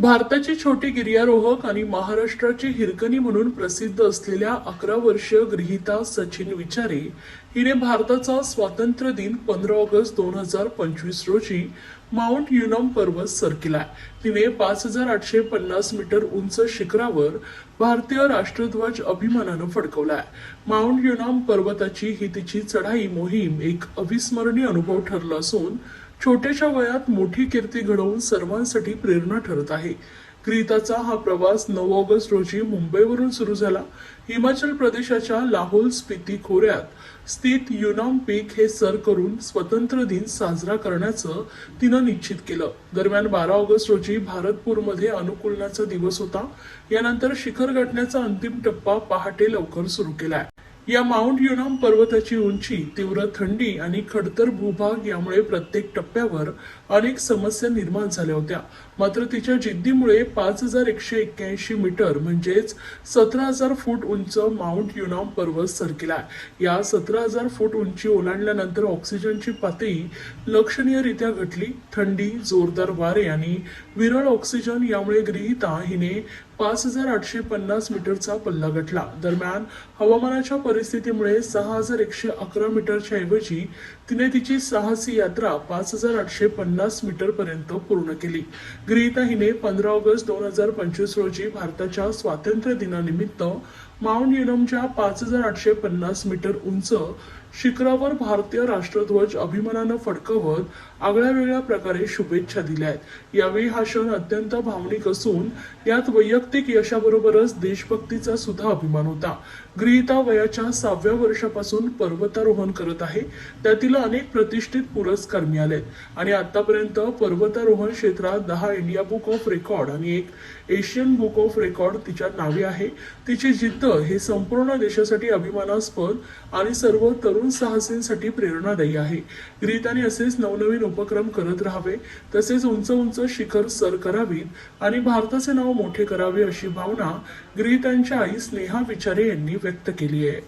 भारताचे छोटे गिर्यारोहक आणि महाराष्ट्राची हिरकणी म्हणून प्रसिद्ध असलेल्या अकरा वर्षीय गृहिता सचिन विचारे हिने भारताचा स्वातंत्र्य दिन पंधरा ऑगस्ट दोन हजार पंचवीस रोजी माउंट युनम पर्वत सर केलाय तिने पाच हजार आठशे पन्नास मीटर उंच शिखरावर भारतीय राष्ट्रध्वज अभिमानानं फडकवलाय. माउंट युनम पर्वताची ही तिची चढाई मोहीम एक अविस्मरणीय अनुभव ठरला असून छोट्याशा वयात मोठी कीर्ती घडवून सर्वांसाठी प्रेरणा ठरत आहे. ग्रीताचा हा प्रवास नऊ ऑगस्ट रोजी मुंबईवरून सुरू झाला. हिमाचल प्रदेशाच्या लाहोल स्पिती खोऱ्यात स्थित युनाम पीक हे सर करून स्वतंत्र दिन साजरा करण्याचं तिनं निश्चित केलं. दरम्यान बारा ऑगस्ट रोजी भारतपूरमध्ये अनुकूलनाचा दिवस होता. यानंतर शिखर गाठण्याचा अंतिम टप्पा पहाटे लवकर सुरू केलाय. या माउंट युनाम पर्वताची उंची तीव्र थंडी आणि खडतर भूभाग यामुळे प्रत्येक टप्प्यावर अनेक समस्या निर्माण झाल्या होत्या. मात्र तिच्या जिद्दीमुळे पाच हजार एकशे एक्क्याऐंशी मीटर म्हणजेच सतरा हजार फूट उंच माउंट युनाम पर्वत सर या सतरा हजार फूट उंची ओलांडल्यानंतर ऑक्सिजनची पातळी लक्षणीयरित्या घटली. थंडी जोरदार वारे आणि विरळ ऑक्सिजन यामुळे गृहिता हिने पाच हजार आठशे पन्नास मीटरचा पल्ला गाठला. दरम्यान हवामानाच्या परिस्थितीमुळे सहा हजार एकशे अकरा मीटरच्या ऐवजी तिने तिची साहसी यात्रा पाच हजार आठशे पन्नास मीटर पर्यंत पूर्ण केली. ग्रीता हिने पंधरा ऑगस्ट दोन हजार पंचवीस रोजी भारताच्या स्वातंत्र्य दिनानिमित्त माउंट युनमच्या पाच हजार आठशे पन्नास मीटर उंच शिखरावर भारतीय राष्ट्रध्वज अभिमानानं फडकवत आगळ्या वेगळ्या प्रकारे शुभेच्छा दिल्या आहेत. यावेळी हा क्षण अत्यंत भावनिक असून यात वैयक्तिक यशाबरोबरच देशभक्तीचा सुद्धा अभिमान होता. गृहिता वयाच्या सहाव्या वर्षापासून पर्वतारोहण करत आहे. त्यातील अनेक प्रतिष्ठित पुरस्कार मिळालेत. आणि आतापर्यंत पर्वतारोहण क्षेत्रात दहा इंडिया बुक ऑफ रेकॉर्ड आणि एक एशियन बुक ऑफ रेकॉर्ड तिच्या नावे आहे. तिची जिद्द हे संपूर्ण देशासाठी अभिमानास्पद आणि सर्व तरुण साहसींसाठी प्रेरणादायी आहे. ग्रीताने असेच नवनवीन उपक्रम करत राहावे तसेच उंच उंच शिखर सर करावीत आणि भारताचे नाव मोठे करावे अशी भावना गृहितांच्या आई स्नेहा विचारे यांनी व्यक्त केली आहे.